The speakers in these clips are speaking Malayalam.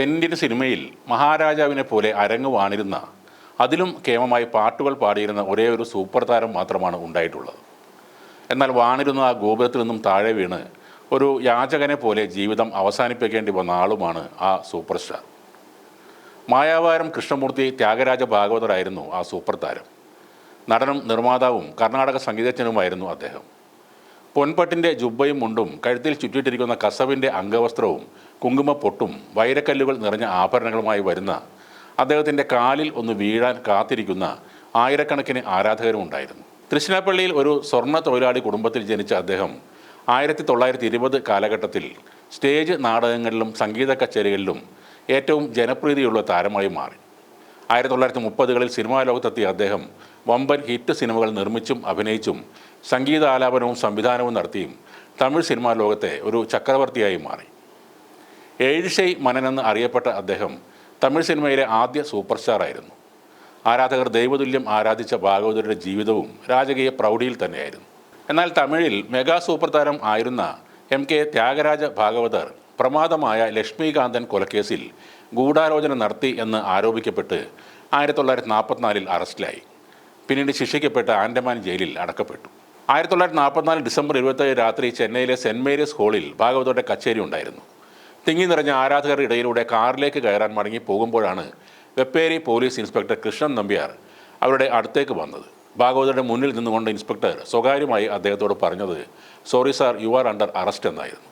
തെന്നിന്ത്യൻ സിനിമയിൽ മഹാരാജാവിനെ പോലെ അരങ്ങ് വാണിരുന്ന അതിലും കേമമായി പാട്ടുകൾ പാടിയിരുന്ന ഒരേ ഒരു സൂപ്പർ താരം മാത്രമാണ് ഉണ്ടായിട്ടുള്ളത്. എന്നാൽ വാണിരുന്ന ആ ഗോപുരത്തിൽ നിന്നും താഴെ വീണ് ഒരു യാചകനെ പോലെ ജീവിതം അവസാനിപ്പിക്കേണ്ടി വന്ന ആളുമാണ് ആ സൂപ്പർ സ്റ്റാർ. മായാവാരം കൃഷ്ണമൂർത്തി ത്യാഗരാജ ഭാഗവതരായിരുന്നു ആ സൂപ്പർ താരം. നടനും നിർമ്മാതാവും കർണാടക സംഗീതജ്ഞനുമായിരുന്നു അദ്ദേഹം. പൊൻപട്ടിന്റെ ജുബയും മുണ്ടും കഴുത്തിൽ ചുറ്റിയിട്ടിരിക്കുന്ന കസവിന്റെ അംഗവസ്ത്രവും കുങ്കുമപ്പൊട്ടും വൈരക്കല്ലുകൾ നിറഞ്ഞ ആഭരണങ്ങളുമായി വരുന്ന അദ്ദേഹത്തിന്റെ കാലിൽ ഒന്ന് വീഴാൻ കാത്തിരിക്കുന്ന ആയിരക്കണക്കിന് ആരാധകരും ഉണ്ടായിരുന്നു. തൃശ്ശിനാപ്പള്ളിയിൽ ഒരു സ്വർണ തൊഴിലാളി കുടുംബത്തിൽ ജനിച്ച അദ്ദേഹം ആയിരത്തി തൊള്ളായിരത്തി ഇരുപത് കാലഘട്ടത്തിൽ സ്റ്റേജ് നാടകങ്ങളിലും സംഗീത കച്ചേരികളിലും ഏറ്റവും ജനപ്രീതിയുള്ള താരമായി മാറി. ആയിരത്തി തൊള്ളായിരത്തി മുപ്പതുകളിൽ സിനിമാ ലോകത്തെത്തിയ അദ്ദേഹം വമ്പൻ ഹിറ്റ് സിനിമകൾ നിർമ്മിച്ചും അഭിനയിച്ചും സംഗീതാലാപനവും സംവിധാനവും നടത്തിയും തമിഴ് സിനിമാ ലോകത്തെ ഒരു ചക്രവർത്തിയായി മാറി. ഏഴിഷൈ മനനെന്ന് അറിയപ്പെട്ട അദ്ദേഹം തമിഴ് സിനിമയിലെ ആദ്യ സൂപ്പർ സ്റ്റാർ ആയിരുന്നു ആരാധകർ ദൈവതുല്യം ആരാധിച്ച ഭാഗവതരുടെ ജീവിതവും രാജകീയ പ്രൗഢിയിൽ തന്നെയായിരുന്നു. എന്നാൽ തമിഴിൽ മെഗാ സൂപ്പർ താരം ആയിരുന്ന എം കെ ത്യാഗരാജ ഭാഗവതർ പ്രമാദമായ ലക്ഷ്മികാന്തൻ കൊലക്കേസിൽ ഗൂഢാലോചന നടത്തി എന്ന് ആരോപിക്കപ്പെട്ട് ആയിരത്തി തൊള്ളായിരത്തി നാൽപ്പത്തിനാലിൽ അറസ്റ്റിലായി. പിന്നീട് ശിക്ഷിക്കപ്പെട്ട ആൻഡമാൻ ജയിലിൽ അടക്കപ്പെട്ടു. ആയിരത്തി തൊള്ളായിരത്തി നാൽപ്പത്തിനാല് ഡിസംബർ ഇരുപത്തേഴ് രാത്രി ചെന്നൈയിലെ സെന്റ് മേരീസ് ഹാളിൽ ഭാഗവതയുടെ കച്ചേരി ഉണ്ടായിരുന്നു. തിങ്ങി നിറഞ്ഞ ആരാധകരുടെ ഇടയിലൂടെ കാറിലേക്ക് കയറാൻ മടങ്ങി പോകുമ്പോഴാണ് വെപ്പേരി പോലീസ് ഇൻസ്പെക്ടർ കൃഷ്ണൻ നമ്പ്യാർ അവരുടെ അടുത്തേക്ക് വന്നത്. ഭാഗവതയുടെ മുന്നിൽ നിന്നുകൊണ്ട് ഇൻസ്പെക്ടർ സ്വകാര്യമായി അദ്ദേഹത്തോട് പറഞ്ഞത് sorry sir you are under arrest എന്നായിരുന്നു.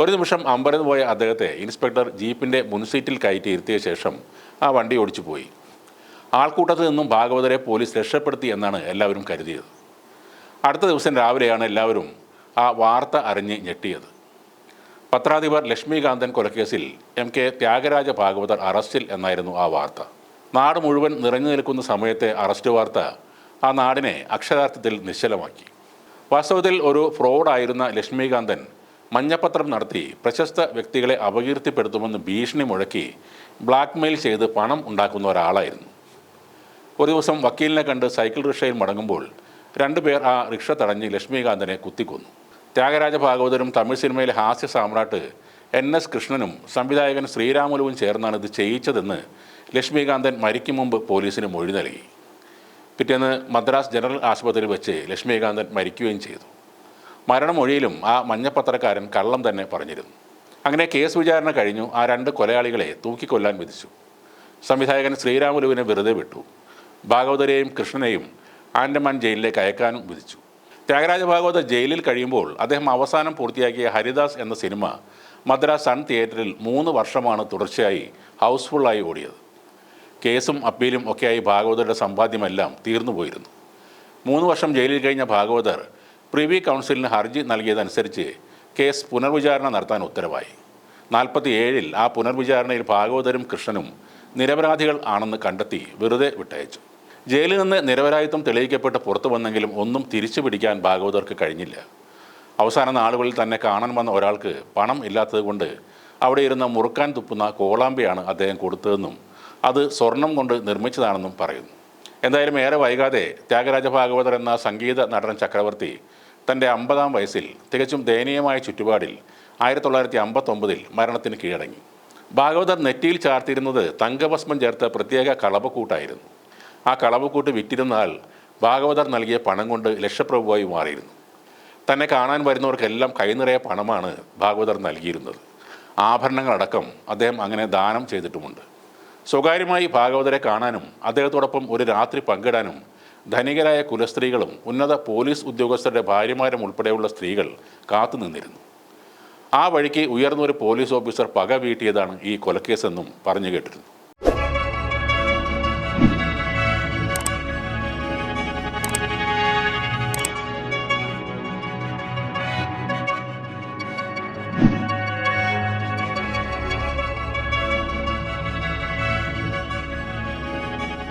ഒരു നിമിഷം അമ്പരന്ന് പോയ അദ്ദേഹത്തെ ഇൻസ്പെക്ടർ ജീപ്പിന്റെ മുൻസീറ്റിൽ കയറ്റി ഇരുത്തിയ ശേഷം ആ വണ്ടി ഓടിച്ചു പോയി ആൾക്കൂട്ടത്തിൽ നിന്നും ഭാഗവതരെ പോലീസ് രക്ഷപ്പെടുത്തി എന്നാണ് എല്ലാവരും കരുതിയത്. അടുത്ത ദിവസം രാവിലെയാണ് എല്ലാവരും ആ വാർത്ത അറിഞ്ഞ് ഞെട്ടിയത്. പത്രാധിപർ ലക്ഷ്മികാന്തൻ കൊലക്കേസിൽ എം കെ ത്യാഗരാജ ഭാഗവതർ അറസ്റ്റിൽ എന്നായിരുന്നു ആ വാർത്ത. നാട് മുഴുവൻ നിറഞ്ഞു നിൽക്കുന്ന സമയത്തെ അറസ്റ്റ് വാർത്ത ആ നാടിനെ അക്ഷരാർത്ഥത്തിൽ നിശ്ചലമാക്കി. വാസ്തവത്തിൽ ഒരു ഫ്രോഡായിരുന്ന ലക്ഷ്മികാന്തൻ മഞ്ഞപ്പത്രം നടത്തി പ്രശസ്ത വ്യക്തികളെ അപകീർത്തിപ്പെടുത്തുമെന്ന് ഭീഷണി മുഴക്കി ബ്ലാക്ക്മെയിൽ ചെയ്ത് പണം ഉണ്ടാക്കുന്ന ഒരാളായിരുന്നു. ഒരു ദിവസം വക്കീലിനെ കണ്ട് സൈക്കിൾ റിക്ഷയിൽ മടങ്ങുമ്പോൾ രണ്ടുപേർ ആ റിക്ഷ തടഞ്ഞ് ലക്ഷ്മികാന്തനെ കുത്തിക്കൊന്നു. ത്യാഗരാജ ഭാഗവതരും തമിഴ് സിനിമയിലെ ഹാസ്യ സാമ്രാട്ട് എൻ എസ് കൃഷ്ണനും സംവിധായകൻ ശ്രീരാമുലുവും ചേർന്നാണ് ഇത് ചെയ്യിച്ചതെന്ന് ലക്ഷ്മികാന്തൻ മരിക്കും മുമ്പ് പോലീസിന് മൊഴി നൽകി. പിറ്റേന്ന് മദ്രാസ് ജനറൽ ആശുപത്രിയിൽ വെച്ച് ലക്ഷ്മികാന്തൻ മരിക്കുകയും ചെയ്തു. മരണമൊഴിയിലും ആ മഞ്ഞപ്പത്രക്കാരൻ കള്ളം തന്നെ പറഞ്ഞിരുന്നു. അങ്ങനെ കേസ് വിചാരണ കഴിഞ്ഞു. ആ രണ്ട് കൊലയാളികളെ തൂക്കിക്കൊല്ലാൻ വിധിച്ചു. സംവിധായകൻ ശ്രീരാമുലുവിനെ വെറുതെ വിട്ടു. ഭാഗവതരെയും കൃഷ്ണനെയും ആൻഡമാൻ ജയിലിലേക്ക് അയക്കാനും വിധിച്ചു. ത്യാഗരാജ ഭാഗവത ജയിലിൽ കഴിയുമ്പോൾ അദ്ദേഹം അവസാനം പൂർത്തിയാക്കിയ ഹരിദാസ് എന്ന സിനിമ മദ്രാസ് സൺ തിയേറ്ററിൽ മൂന്ന് വർഷമാണ് തുടർച്ചയായി ഹൗസ്ഫുള്ളായി ഓടിയത്. കേസും അപ്പീലും ഒക്കെയായി ഭാഗവതരുടെ സമ്പാദ്യമെല്ലാം തീർന്നു പോയിരുന്നു. മൂന്ന് വർഷം ജയിലിൽ കഴിഞ്ഞ ഭാഗവതർ പ്രിവി കൗൺസിലിന് ഹർജി നൽകിയതനുസരിച്ച് കേസ് പുനർവിചാരണ നടത്താൻ ഉത്തരവായി. നാൽപ്പത്തി ഏഴിൽ ആ പുനർവിചാരണയിൽ ഭാഗവതരും കൃഷ്ണനും നിരപരാധികൾ ആണെന്ന് കണ്ടെത്തി വെറുതെ വിട്ടയച്ചു. ജയിലിൽ നിന്ന് നിരപരാധിത്വം തെളിയിക്കപ്പെട്ട് പുറത്തു വന്നെങ്കിലും ഒന്നും തിരിച്ചു പിടിക്കാൻ ഭാഗവതർക്ക് കഴിഞ്ഞില്ല. അവസാന നാളുകളിൽ തന്നെ കാണാൻ വന്ന ഒരാൾക്ക് പണം ഇല്ലാത്തതുകൊണ്ട് അവിടെ ഇരുന്ന് മുറുക്കാൻ തുപ്പുന്ന കോളാമ്പിയാണ് അദ്ദേഹം കൊടുത്തതെന്നും അത് സ്വർണം കൊണ്ട് നിർമ്മിച്ചതാണെന്നും പറയുന്നു. എന്തായാലും ഏറെ വൈകാതെ ത്യാഗരാജ ഭാഗവതർ എന്ന സംഗീത നടൻ ചക്രവർത്തി തന്റെ അമ്പതാം വയസ്സിൽ തികച്ചും ദയനീയമായ ചുറ്റുപാടിൽ ആയിരത്തി തൊള്ളായിരത്തി അമ്പത്തൊമ്പതിൽ മരണത്തിന് കീഴടങ്ങി. ഭാഗവതർ നെറ്റിയിൽ ചാർത്തിയിരുന്നത് തങ്കഭസ്മം ചേർത്ത പ്രത്യേക കളവക്കൂട്ടായിരുന്നു ആ കളവക്കൂട്ട് വിറ്റിരുന്നാൽ ഭാഗവതർ നൽകിയ പണം കൊണ്ട് ലക്ഷപ്രഭുവായി മാറിയിരുന്നു. തന്നെ കാണാൻ വരുന്നവർക്കെല്ലാം കൈനിറയെ പണമാണ് ഭാഗവതർ നൽകിയിരുന്നത്. ആഭരണങ്ങളടക്കം അദ്ദേഹം അങ്ങനെ ദാനം ചെയ്തിട്ടുമുണ്ട്. സ്വകാര്യമായി ഭാഗവതരെ കാണാനും അദ്ദേഹത്തോടൊപ്പം ഒരു രാത്രി പങ്കിടാനും ധനികരായ കുലസ്ത്രീകളും ഉന്നത പോലീസ് ഉദ്യോഗസ്ഥരുടെ ഭാര്യമാരും ഉൾപ്പെടെയുള്ള സ്ത്രീകൾ കാത്തുനിന്നിരുന്നു. ആ വഴിക്ക് ഉയർന്നൊരു പോലീസ് ഓഫീസർ പക വീട്ടിയതാണ് ഈ കൊലക്കേസെന്നും പറഞ്ഞു കേട്ടിരുന്നു.